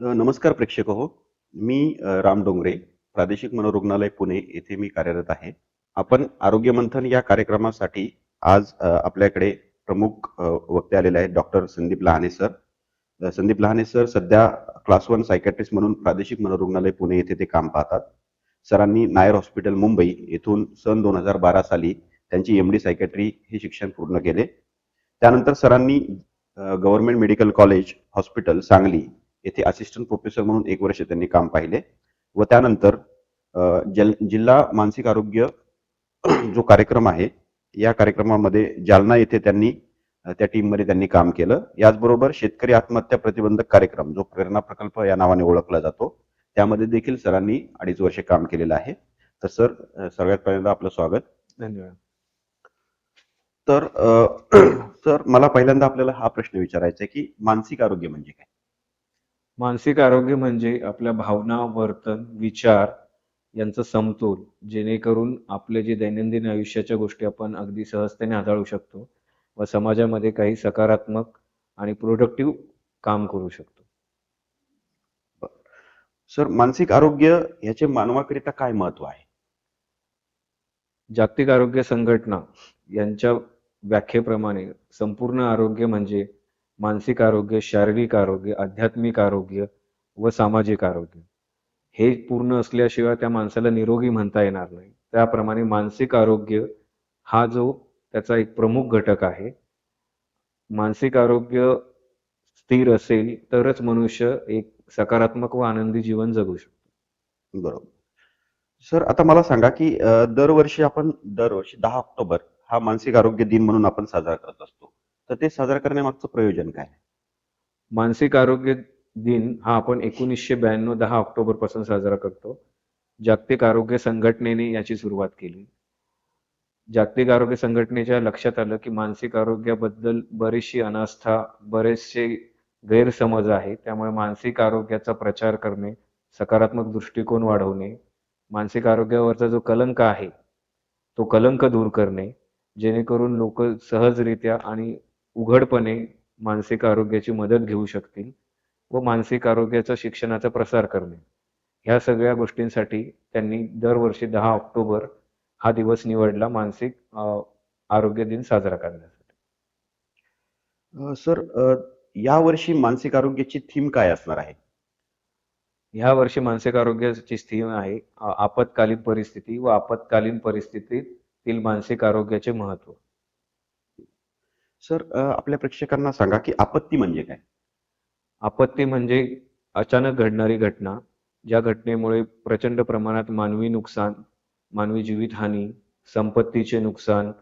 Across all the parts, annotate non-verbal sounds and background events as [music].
नमस्कार प्रेक्षक हो. मी राम डोंगरे प्रादेशिक मनोरुग्णालय पुणे येथे मी कार्यरत आहे. आपण आरोग्य मंथन या कार्यक्रमासाठी आज आपल्याकडे प्रमुख वक्ते आलेले आहेत doctor Sandeep Lahane sir. Sandeep Lahane sir सध्या क्लास वन सायकॅट्रिस्ट म्हणून प्रादेशिक मनोरुग्णालय पुणे येथे ते काम पाहतात. सरांनी नायर हॉस्पिटल मुंबई येथून सन दोन हजार बारा साली त्यांची एम डी सायकॅट्री हे शिक्षण पूर्ण केले. त्यानंतर सरांनी government medical college hospital Sangli येथे असिस्टंट प्रोफेसर म्हणून एक वर्ष त्यांनी काम पाहिले व त्यानंतर जल जिल्हा मानसिक आरोग्य [clears throat] जो कार्यक्रम आहे या कार्यक्रमामध्ये जालना येथे त्यांनी त्या टीममध्ये त्यांनी काम केलं. याचबरोबर शेतकरी आत्महत्या प्रतिबंधक कार्यक्रम जो प्रेरणा प्रकल्प या नावाने ओळखला जातो त्यामध्ये देखील सरांनी अडीच वर्षे काम केलेलं आहे. तर सर सगळ्यात पहिल्यांदा आपलं स्वागत. धन्यवाद. तर [clears throat] सर मला पहिल्यांदा आपल्याला हा प्रश्न विचारायचा आहे की मानसिक आरोग्य म्हणजे काय? मानसिक आरोग्य म्हणजे आपल्या भावना वर्तन विचार यांचा समतोल जेणेकरून आपले जे दैनंदिन आयुष्याच्या गोष्टी आपण अगदी सहजतेने हाताळू शकतो व समाजामध्ये काही सकारात्मक आणि प्रोडक्टिव्ह काम करू शकतो. सर मानसिक आरोग्य याचे मानवाकरिता काय महत्त्व आहे? जागतिक आरोग्य संघटना यांच्या व्याख्येप्रमाणे संपूर्ण आरोग्य म्हणजे मानसिक आरोग्य शारीरिक आरोग्य आध्यात्मिक आरोग्य व सामाजिक आरोग्य. हे पूर्ण असल्याशिवाय त्या माणसाला निरोगी म्हणता येणार नाही. त्याप्रमाणे मानसिक आरोग्य हा जो त्याचा एक प्रमुख घटक आहे. मानसिक आरोग्य स्थिर असेल तरच मनुष्य एक सकारात्मक व आनंदी जीवन जगू शकतो. बरोबर. सर आता मला सांगा की दरवर्षी आपण दरवर्षी दहा ऑक्टोबर हा मानसिक आरोग्य दिन म्हणून आपण साजरा करत असतो. तर ते साजरा करण्यामागचं प्रयोजन काय? मानसिक आरोग्य दिन हा आपण एकोणीसशे ब्याण्णव दहा ऑक्टोबरपासून साजरा करतो. जागतिक आरोग्य संघटनेने याची सुरुवात केली. जागतिक आरोग्य संघटनेच्या लक्षात आलं की मानसिक आरोग्याबद्दल बरीचशी अनास्था बरेचसे गैरसमज आहे. त्यामुळे मानसिक आरोग्याचा प्रचार करणे सकारात्मक दृष्टिकोन वाढवणे मानसिक आरोग्यावरचा जो कलंक आहे तो कलंक दूर करणे जेणेकरून लोक सहजरित्या आणि उघडपणे मानसिक आरोग्याची मदत घेऊ शकतील व मानसिक आरोग्याच्या शिक्षणाचा प्रसार करणे. ह्या सगळ्या गोष्टींसाठी त्यांनी दरवर्षी दहा ऑक्टोबर हा दिवस निवडला मानसिक आरोग्य दिन साजरा करण्यासाठी. सर अ, यावर्षी मानसिक आरोग्याची थीम काय असणार आहे? ह्या वर्षी मानसिक आरोग्याची थीम आहे आपत्कालीन परिस्थिती व आपत्कालीन परिस्थितीतील मानसिक आरोग्याचे महत्त्व. सर आपल्या प्रेक्षकांना सांगा की आपत्ती म्हणजे काय? आपत्ती म्हणजे अचानक घडणारी घटना. ज्या घटनेमुळे प्रचंड प्रमाणात मानवी नुकसान मानवी जीवितहानी संपत्तीचे नुकसान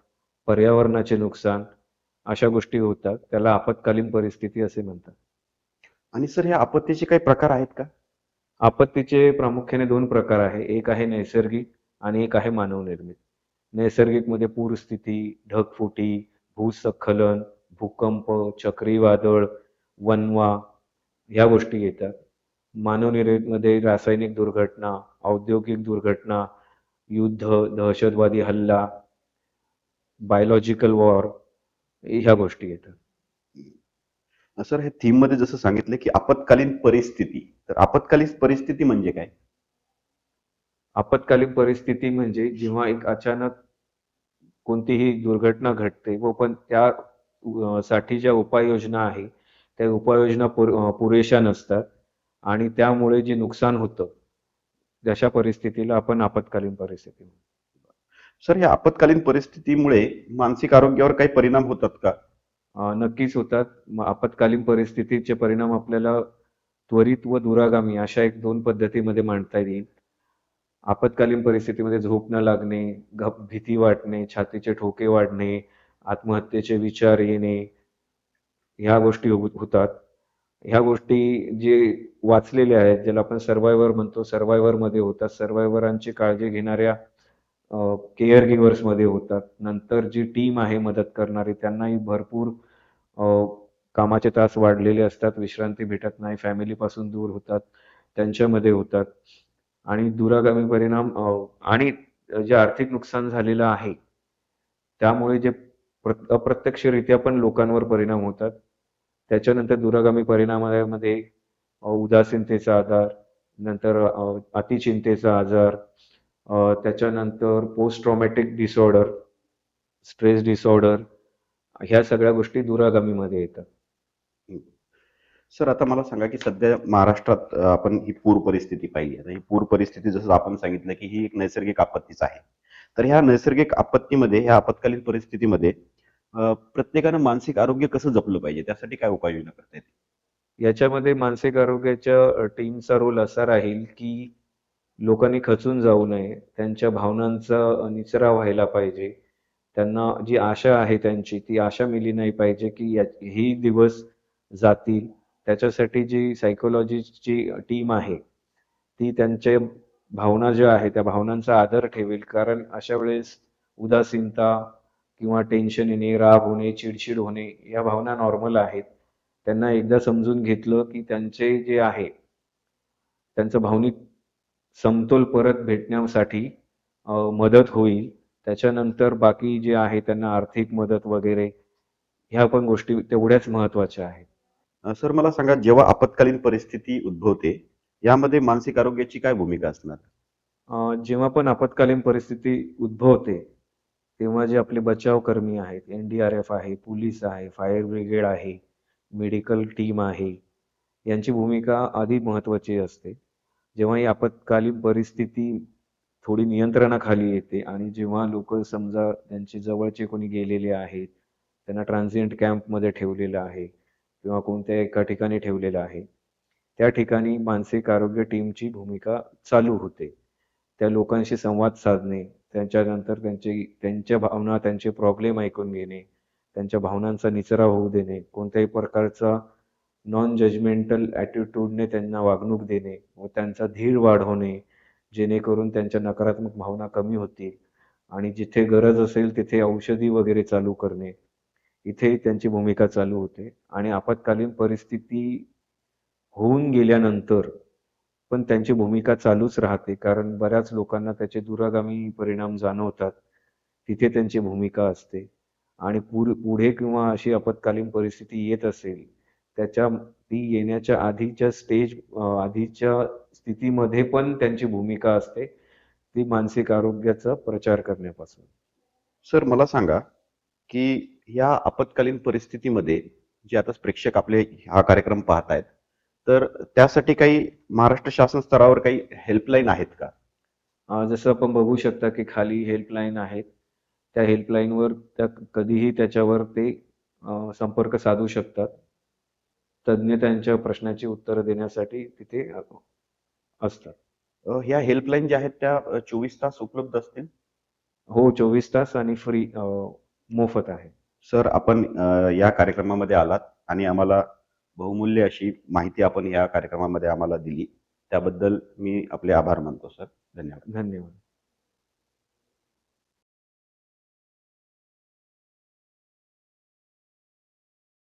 पर्यावरणाचे नुकसान अशा गोष्टी होतात. त्याला आपत्कालीन परिस्थिती असे म्हणतात. आणि सर ह्या आपत्तीचे काही प्रकार आहेत का? आपत्तीचे प्रामुख्याने दोन प्रकार आहे. एक आहे नैसर्गिक आणि एक आहे मानवनिर्मित. नैसर्गिकमध्ये पूरस्थिती ढगफुटी भूस्खलन भूकंप चक्रीवादळ वनवा ह्या गोष्टी येतात. मानवनिर्मित मध्ये रासायनिक दुर्घटना औद्योगिक दुर्घटना युद्ध दहशतवादी हल्ला बायोलॉजिकल वॉर ह्या गोष्टी येतात. सर हे थीममध्ये जसं सांगितलं की आपत्कालीन परिस्थिती. तर आपत्कालीन परिस्थिती म्हणजे काय? आपत्कालीन परिस्थिती म्हणजे जेव्हा एक अचानक कोणतीही दुर्घटना घडते व पण त्या साठी ज्या उपाययोजना आहे त्या उपाययोजना पुरेशा नसतात. आणि त्यामुळे जे नुकसान होतं अशा परिस्थितीला आपण आपत्कालीन परिस्थिती. सर या आपत्कालीन परिस्थितीमुळे मानसिक आरोग्यावर काही परिणाम होतात का? नक्कीच होतात. आपत्कालीन परिस्थितीचे परिणाम आपल्याला त्वरित व दुरागामी अशा एक दोन पद्धतीमध्ये मांडता येईल. आपत्कालीन परिस्थितीमध्ये झोप न लागणे घप भीती वाटणे छातीचे ठोके वाढणे आत्महत्येचे विचार येणे ह्या गोष्टी हो-, होतात. ह्या गोष्टी जे वाचलेल्या आहेत ज्याला आपण सर्वायवर म्हणतो सर्वायवर मध्ये होतात. सर्वायवरांची काळजी घेणाऱ्या केअर गिव्हर्समध्ये होतात. नंतर जी टीम आहे मदत करणारी त्यांनाही भरपूर कामाचे तास वाढलेले असतात. विश्रांती भेटत नाही. फॅमिली पासून दूर होतात. त्यांच्यामध्ये होतात. आणि दुरागामी परिणाम आणि जे आर्थिक नुकसान झालेलं आहे त्यामुळे जे अप्रत्यक्षरित्या पण लोकांवर परिणाम होतात. त्याच्यानंतर दुरागामी परिणामामध्ये उदासीनतेचा आजार नंतर अतिचिंतेचा आजार त्याच्यानंतर post traumatic disorder stress disorder ह्या सगळ्या गोष्टी दुरागामीमध्ये येतात. सर आता मला सांगा की सध्या महाराष्ट्रात आपण ही पूर परिस्थिती पाहिली. आता ही पूर परिस्थिती जसं आपण सांगितलं की ही एक नैसर्गिक आपत्तीच आहे. तर ह्या नैसर्गिक आपत्तीमध्ये ह्या आपत्कालीन परिस्थितीमध्ये प्रत्येकानं मानसिक आरोग्य कसं जपलं पाहिजे? त्यासाठी काय उपाययोजना करता येते याच्यामध्ये मानसिक आरोग्याच्या टीमचा रोल असा राहील की लोकांनी खचून जाऊ नये त्यांच्या भावनांचा निचरा व्हायला पाहिजे. त्यांना जी आशा आहे त्यांची ती आशा मिली नाही पाहिजे की या ही दिवस जातील. त्याच्यासाठी जी सायकोलॉजीची टीम आहे ती त्यांच्या भावना ज्या आहेत त्या भावनांचा आदर ठेवेल. कारण अशा वेळेस उदासीनता किंवा टेन्शन येणे राग होणे चिडचिड होणे या भावना नॉर्मल आहेत. त्यांना एकदा समजून घेतलं की त्यांचे जे आहे त्यांचं भावनिक समतोल परत भेटण्यासाठी मदत होईल. त्याच्यानंतर बाकी जे आहे त्यांना आर्थिक मदत वगैरे ह्या पण गोष्टी तेवढ्याच महत्त्वाच्या आहेत. सर मला सांगा जेव्हा आपत्कालीन परिस्थिती उद्भवते यामध्ये मानसिक आरोग्याची काय भूमिका असणार? जेव्हा पण आपत्कालीन परिस्थिती उद्भवते तेव्हा जे आपले बचाव कर्मी आहेत एन डी आर एफ आहे पोलीस आहे फायर ब्रिगेड आहे मेडिकल टीम आहे यांची भूमिका आधी महत्वाची असते. जेव्हा ही आपत्कालीन परिस्थिती थोडी नियंत्रणाखाली येते आणि जेव्हा लोक समजा त्यांचे जवळचे कोणी गेलेले आहेत त्यांना ट्रान्झिएंट कॅम्पमध्ये ठेवलेलं आहे किंवा कोणत्या एका ठिकाणी ठेवलेलं आहे. त्या ठिकाणी मानसिक आरोग्य टीमची भूमिका चालू होते. त्या लोकांशी संवाद साधणे त्यांच्यानंतर त्यांची त्यांच्या भावना त्यांचे प्रॉब्लेम ऐकून घेणे त्यांच्या भावनांचा निचरा होऊ देणे कोणत्याही प्रकारचा नॉन जजमेंटल ॲटिट्यूडने त्यांना वागणूक देणे व त्यांचा धीर वाढवणे जेणेकरून त्यांच्या नकारात्मक भावना कमी होतील आणि जिथे गरज असेल तिथे औषधी वगैरे चालू करणे. इथे त्यांची भूमिका चालू होते. आणि आपत्कालीन परिस्थिती होऊन गेल्यानंतर पण त्यांची भूमिका चालूच राहते. कारण बऱ्याच लोकांना त्याचे दुरागामी परिणाम जाणवतात. तिथे त्यांची भूमिका असते. आणि पुढे किंवा अशी आपत्कालीन परिस्थिती येत असेल त्याच्या ती येण्याच्या आधीच्या स्टेज आधीच्या स्थितीमध्ये पण त्यांची भूमिका असते. ती मानसिक आरोग्याचा प्रचार करण्यापासून. सर मला सांगा की या आपत्कालीन परिस्थितीमध्ये जे आता प्रेक्षक आपले हा कार्यक्रम पाहत आहेत तर त्यासाठी काही महाराष्ट्र शासन स्तरावर काही हेल्पलाईन आहेत का? जसं आपण बघू शकता की खाली हेल्पलाईन आहेत. त्या हेल्पलाईनवर त्या कधीही त्याच्यावर ते संपर्क साधू शकतात. तज्ज्ञ त्यांच्या प्रश्नाची उत्तरं देण्यासाठी तिथे असतात. ह्या हेल्पलाईन ज्या आहेत त्या चोवीस तास उपलब्ध असतील? हो चोवीस तास आणि फ्री मोफत आहे. सर आपण या कार्यक्रमामध्ये आलात आणि आम्हाला बहुमूल्य अशी माहिती आपण या कार्यक्रमामध्ये आम्हाला दिली. त्याबद्दल मी आपले आभार मानतो सर. धन्यवाद. धन्यवाद.